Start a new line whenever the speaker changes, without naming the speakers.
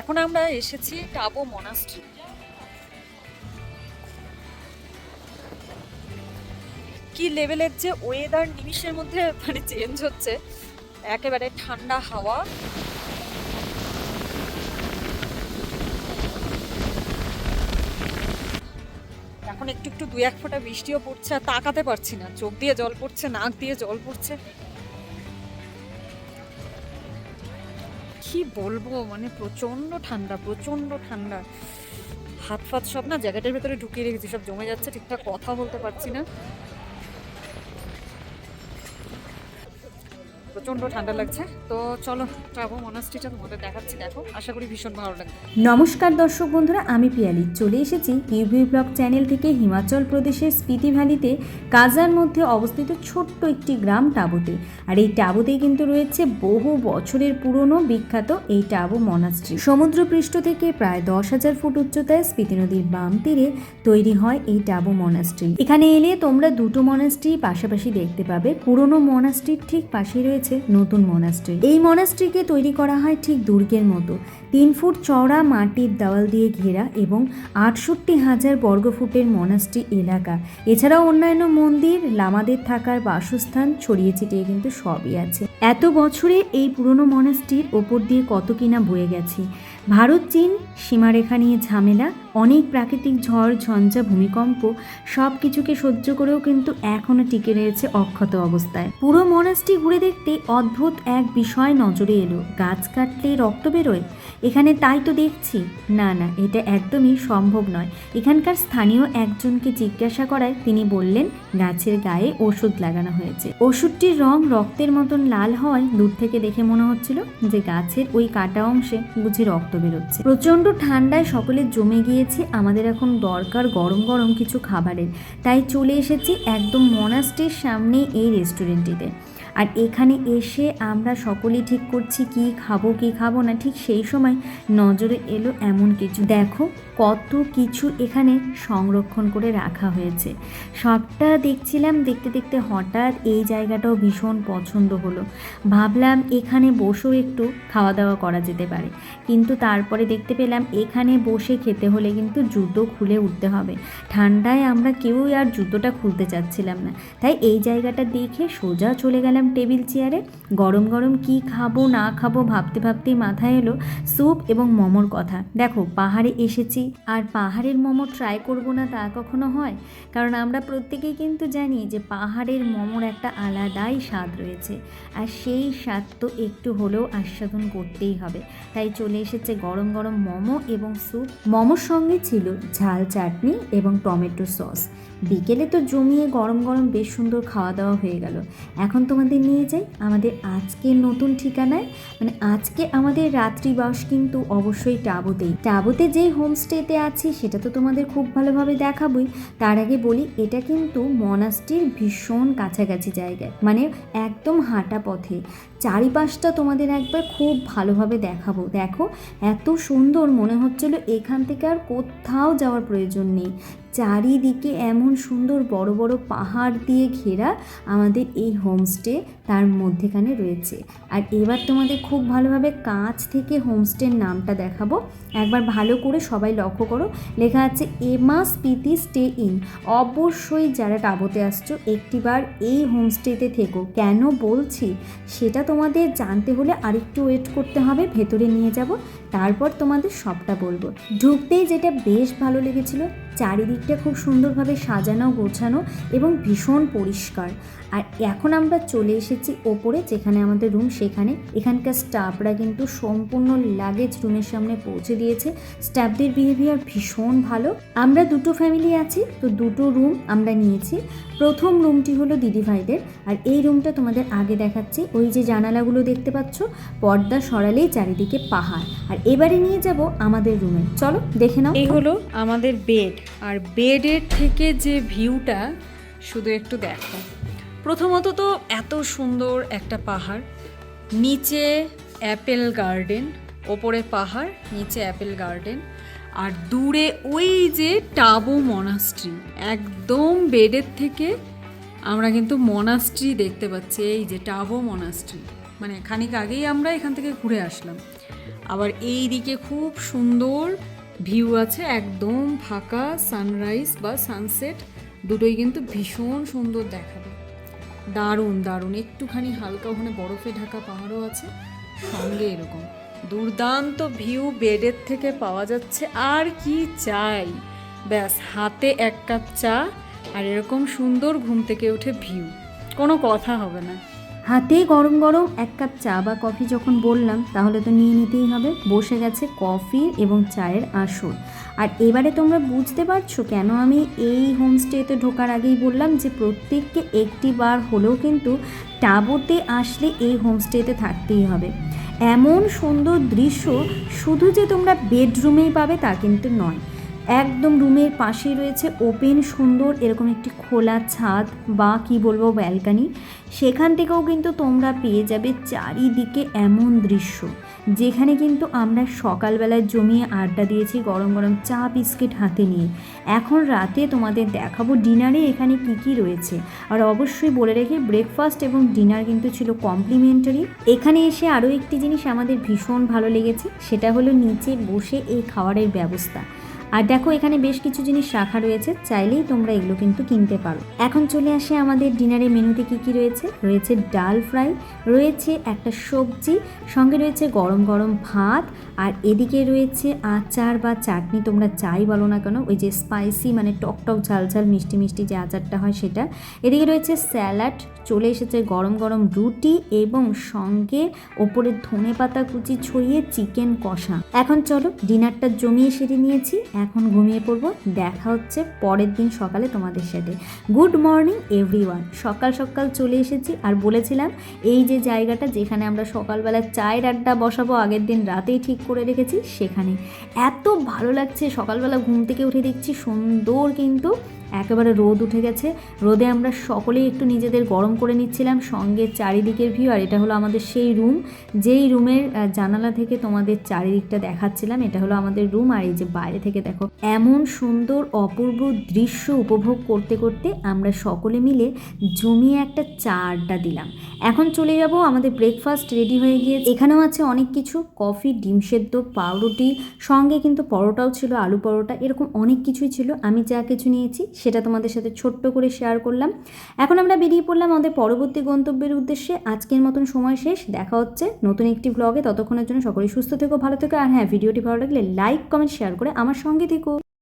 এখন আমরা এসেছি টাবো মনাস্ট্রি। কি লেভেলের যে ওয়েদার নিমিষের মধ্যে মানে চেঞ্জ হচ্ছে, একেবারে ঠান্ডা হাওয়া। এখন একটু একটু দু এক ফোঁটা বৃষ্টিও পড়ছে, আর তাকাতে পারছি না। চোখ দিয়ে জল পড়ছে, নাক দিয়ে জল পড়ছে। কি বলব? মানে প্রচণ্ড ঠান্ডা প্রচণ্ড ঠান্ডা। হাত ফাত সব না জ্যাকেটের ভেতরে ঢুকিয়ে রেখেছি, সব জমে যাচ্ছে, ঠিকঠাক কথা বলতে পারছি না। ঠান্ডা লাগছে। তো চলো মনাস্ট্রিটা তোমাদের দেখাচ্ছি, দেখো। আশা করি ভীষণ ভালো লাগবে।
নমস্কার দর্শক বন্ধুরা, আমি পিয়ালি। চলে এসেছি ইউভি ব্লগ চ্যানেল থেকে হিমাচল প্রদেশের স্পিতি ভ্যালিতে, কাজার মধ্যে অবস্থিত ছোট্ট একটি গ্রাম টাবুতে। আর এই টাবুতেই কিন্তু রয়েছে বহু বছরের পুরনো বিখ্যাত এই টাবু মনাস্ট্রি। সমুদ্রপৃষ্ঠ থেকে প্রায় দশ হাজার ফুট উচ্চতায় স্পিতি নদীর বাম তীরে তৈরি হয় এই টাবু মনাস্ট্রি। এখানে এলে তোমরা দুটো মনাস্ট্রি পাশাপাশি দেখতে পাবে। পুরনো মনাস্ট্রির ঠিক পাশে রয়েছে নতুন মনাস্ট্রি এই মনাস্ট্রিকে তৈরি করা হয় ঠিক দুর্গের মতো। তিন ফুট চওড়া মাটির দেওয়াল দিয়ে ঘেরা এবং আটষট্টি হাজার বর্গফুটের মনাস্ট্রি এলাকা। এছাড়াও অন্যান্য মন্দির, লামাদের থাকার বাসস্থান, ছড়িয়ে ছিটিয়ে কিন্তু সবই আছে। এত বছরে এই পুরনো মনাস্ট্রির ওপর দিয়ে কত কিনা বয়ে গেছে। ভারত, চীন, সীমারেখা নিয়ে ঝামেলা, অনেক প্রাকৃতিক ঝড়, ঝঞ্ঝা, ভূমিকম্প সব কিছুকে সহ্য করেও কিন্তু এখনও টিকে রয়েছে অক্ষত অবস্থায়। পুরো মনাস্ট্রি ঘুরে দেখতে অদ্ভুত এক বিষয় নজরে এলো, গাছ কাটলে রক্ত বেরোয়? এখানে তাই তো দেখছি। না না, এটা একদমই সম্ভব নয়। এখানকার স্থানীয় একজনকে জিজ্ঞাসা করায় তিনি বললেন, গাছের গায়ে ওষুধ লাগানো হয়েছে। ওষুধটির রং রক্তের মতন লাল হওয়ায় দূর থেকে দেখে মনে হচ্ছিল যে গাছের ওই কাটা অংশে বুঝি রক্ত বেরোচ্ছে। প্রচণ্ড ঠান্ডায় সকলে জমে গিয়েছে। আমাদের এখন দরকার গরম গরম কিছু খাবারের। তাই চলে এসেছি একদম মনাস্টির সামনে এই রেস্টুরেন্টটিতে আর এখানে এসে আমরা সকলেই ঠিক করছি কি খাব কি খাব না, ঠিক সেই সময় নজরে এলো এমন কিছু। দেখো কত কিছু এখানে সংরক্ষণ করে রাখা হয়েছে। সবটা দেখছিলাম, দেখতে দেখতে হঠাৎ এই জায়গাটাও ভীষণ পছন্দ হলো। ভাবলাম এখানে বসেও একটু খাওয়া দাওয়া করা যেতে পারে। কিন্তু তারপরে দেখতে পেলাম এখানে বসে খেতে হলে কিন্তু জুতো খুলে উঠতে হবে। ঠান্ডায় আমরা কেউই আর জুতোটা খুলতে চাচ্ছিলাম না। তাই এই জায়গাটা দেখে সোজা চলে গেলাম টেবিল চেয়ারে গরম গরম কি খাব, না খাব ভাবতে ভাবতেই মাথায় এলো স্যুপ এবং মোমোর কথা। দেখো, পাহাড়ে এসেছি। আর পাহাড়ের মোমো ট্রাই করব না তা কখনো হয়? কারণ আমরা প্রত্যেকেই কিন্তু জানি যে পাহাড়ের মোমোর একটা আলাদাই স্বাদ রয়েছে। আর সেই স্বাদ তো একটু হলেও আস্বাদন করতেই হবে। তাই চলে এসেছে গরম গরম মোমো এবং স্যুপ। মোমোর সঙ্গে ছিল ঝাল চাটনি এবং টমেটো সস। বিকেলে তো জমিয়ে গরম গরম বেশ সুন্দর খাওয়া দাওয়া হয়ে গেল। এখন তোমাদের নিয়ে যাই। আমাদের আজকের নতুন ঠিকানায় মানে আজকে আমাদের রাত্রিবাস কিন্তু অবশ্যই টাবোতেই। টাবোতে যেই হোমস্টেতে আছি, সেটা তো তোমাদের খুব ভালোভাবে দেখাবই। তার আগে বলি, এটা কিন্তু মনাস্টির ভীষণ কাছাকাছি জায়গায় মানে একদম হাঁটা পথে। চারিপাশটা তোমাদের একবার খুব ভালোভাবে দেখাবো। দেখো, এত সুন্দর মনে হচ্ছিল এখান থেকে আর কোথাও যাওয়ার প্রয়োজন নেই। চারিদিকে এমন সুন্দর বড় বড় পাহাড় দিয়ে ঘেরা আমাদের এই হোমস্টে তার মধ্যেখানে রয়েছে। আর এবার তোমাদের খুব ভালোভাবে কাছ থেকে হোমস্টের নামটা দেখাবো। একবার ভালো করে সবাই লক্ষ্য করো। লেখা আছে এমা স্পিতি স্টে ইন অবশ্যই যারা টাবোতে আসছো, একটিবার এই হোমস্টেতে থেকো। কেন বলছি? সেটা তোমাদের জানতে হলে আরেকটু ওয়েট করতে হবে, ভেতরে নিয়ে যাব। তারপর তোমাদের সবটা বলব। ঢুকতেই যেটা বেশ ভালো লেগেছিল, চারিদিকটা খুব সুন্দরভাবে সাজানো, গোছানো এবং ভীষণ পরিষ্কার। আর এখন আমরা চলে এসেছি ওপরে, যেখানে আমাদের রুম সেখানে। এখানকার স্টাফরা কিন্তু সম্পূর্ণ লাগেজ রুমের সামনে পৌঁছে দিয়েছে। স্টাফদের বিহেভিয়ার ভীষণ ভালো। আমরা দুটো ফ্যামিলি আছি, তো দুটো রুম আমরা নিয়েছি। প্রথম রুমটি হলো দিদিভাইদের আর এই রুমটা তোমাদের আগে দেখাচ্ছি। ওই যে জানালাগুলো দেখতে পাচ্ছ, পর্দা সরালেই চারিদিকে পাহাড়। আর এবারে নিয়ে যাব আমাদের রুমে চলো, দেখে নাও।
এই হলো আমাদের বেড আর বেডের থেকে যে ভিউটা শুধু একটু দেখো। প্রথমত তো এত সুন্দর একটা পাহাড়। নিচে অ্যাপেল গার্ডেন ওপরে পাহাড়, নিচে অ্যাপেল গার্ডেন আর দূরে ওই যে টাবো মনাস্ট্রি একদম বেডের থেকে আমরা কিন্তু মনাস্ট্রি দেখতে পাচ্ছি, এই যে টাবো মনাস্ট্রি মানে খানিক আগেই আমরা এখান থেকে ঘুরে আসলাম। আবার এই দিকে খুব সুন্দর ভিউ আছে, একদম ফাঁকা সানরাইজ বা সানসেট দুটোই কিন্তু ভীষণ সুন্দর দেখাবে। দারুণ দারুণ। একটুখানি হালকা ওখানে বরফে ঢাকা পাহাড়ও আছে, সঙ্গে এরকম। দুর্দান্ত ভিউ বেডের থেকে পাওয়া যাচ্ছে, আর কি চাই। ব্যাস, হাতে এক কাপ চা আর এরকম সুন্দর ঘুম থেকে উঠে ভিউ। কোনো কথা হবে না।
হাতে গরম গরম এক কাপ চা বা কফি যখন বললাম, তাহলে তো নিয়ে নিতেই হবে। বসে গেছে কফি এবং চায়ের আসর। আর এবারে তোমরা বুঝতে পারছ কেন আমি এই হোমস্টেতে ঢোকার আগেই বললাম যে প্রত্যেককে একটি বার হলেও কিন্তু টাবোতে আসলে এই হোমস্টেতে থাকতেই হবে। এমন সুন্দর দৃশ্য শুধু যে তোমরা বেডরুমেই পাবে তা কিন্তু নয়। একদম রুমের পাশেই রয়েছে ওপেন সুন্দর, এরকম একটি খোলা ছাদ বা কি বলব ব্যালকানি সেখান থেকেও কিন্তু তোমরা পেয়ে যাবে চারিদিকে এমন দৃশ্য, যেখানে কিন্তু আমরা সকালবেলায় জমিয়ে আড্ডা দিয়েছি গরম গরম চা, বিস্কিট হাতে নিয়ে। এখন রাতে তোমাদের দেখাবো ডিনারে এখানে কি কি রয়েছে। আর অবশ্যই বলে রেখে ব্রেকফাস্ট এবং ডিনার কিন্তু ছিল কমপ্লিমেন্টারি এখানে এসে আরও একটি জিনিস আমাদের ভীষণ ভালো লেগেছে, সেটা হলো নিচে বসে এই খাবারের ব্যবস্থা। আর দেখো, এখানে বেশ কিছু জিনিস রাখা রয়েছে, চাইলেই তোমরা এগুলো কিন্তু কিনতে পারো। এখন চলে আসে আমাদের ডিনারের মেনুতে কি কি রয়েছে? রয়েছে ডাল ফ্রাই, রয়েছে একটা সবজি, সঙ্গে রয়েছে গরম গরম ভাত, আর এদিকে রয়েছে আচার বা চাটনি, তোমরা চাই বলো না কেন, ওই যে স্পাইসি মানে টক টক ঝাল ঝাল মিষ্টি মিষ্টি যে আচারটা হয় সেটা। এদিকে রয়েছে স্যালাড, চলে এসেছে গরম গরম রুটি এবং সঙ্গে ওপরে ধনে পাতা কুচি ছড়িয়ে চিকেন কষা। এখন চলো, ডিনারটা জমিয়ে সেরে নিয়েছি। এখন ঘুমিয়ে পড়ব। দেখা হচ্ছে পরের দিন সকালে তোমাদের সাথে। গুড মর্নিং এভরিওয়ান সকাল সকাল চলে এসেছি আর বলেছিলাম, এই যে জায়গাটা যেখানে আমরা সকালবেলা চায়ের আড্ডা বসাবো, আগের দিন রাতেই ঠিক করে রেখেছি, সেখানে। এত ভালো লাগছে, সকালবেলা ঘুম থেকে উঠে দেখছি সুন্দর কিন্তু একেবারে রোদ উঠে গেছে। রোদে আমরা সকলেই একটু নিজেদের গরম করে নিচ্ছিলাম, সঙ্গে চারিদিকের ভিউ আর এটা হলো আমাদের সেই রুম যেই রুমের জানালা থেকে তোমাদের চারিদিকটা দেখাচ্ছিলাম, এটা হলো আমাদের রুম আর এই যে বাইরে থেকে দেখো, এমন সুন্দর অপূর্ব দৃশ্য উপভোগ করতে করতে আমরা সকলে মিলে জমিয়ে একটা চা আড্ডা দিলাম। এখন চলে যাব, আমাদের ব্রেকফাস্ট রেডি হয়ে গিয়ে এখানেও আছে অনেক কিছু, কফি, ডিম সেদ্ধ, পাউরুটি, সঙ্গে কিন্তু পরোটাও ছিল, আলু পরোটা, এরকম অনেক কিছুই ছিল। আমি যা কিছু নিয়েছি সেটা তোমাদের সাথে ছোট্ট করে শেয়ার করলাম। এখন আমরা বেরিয়ে পড়লাম আমাদের পরবর্তী গন্তব্যের উদ্দেশ্যে। আজকের মতন সময় শেষ। দেখা হচ্ছে নতুন একটি ব্লগে ততক্ষণের জন্য সকলেই সুস্থ থেকো, ভালো থেকো। আর হ্যাঁ ভিডিওটি ভালো লাগলে লাইক কমেন্ট শেয়ার করে আমার সঙ্গে থেকো।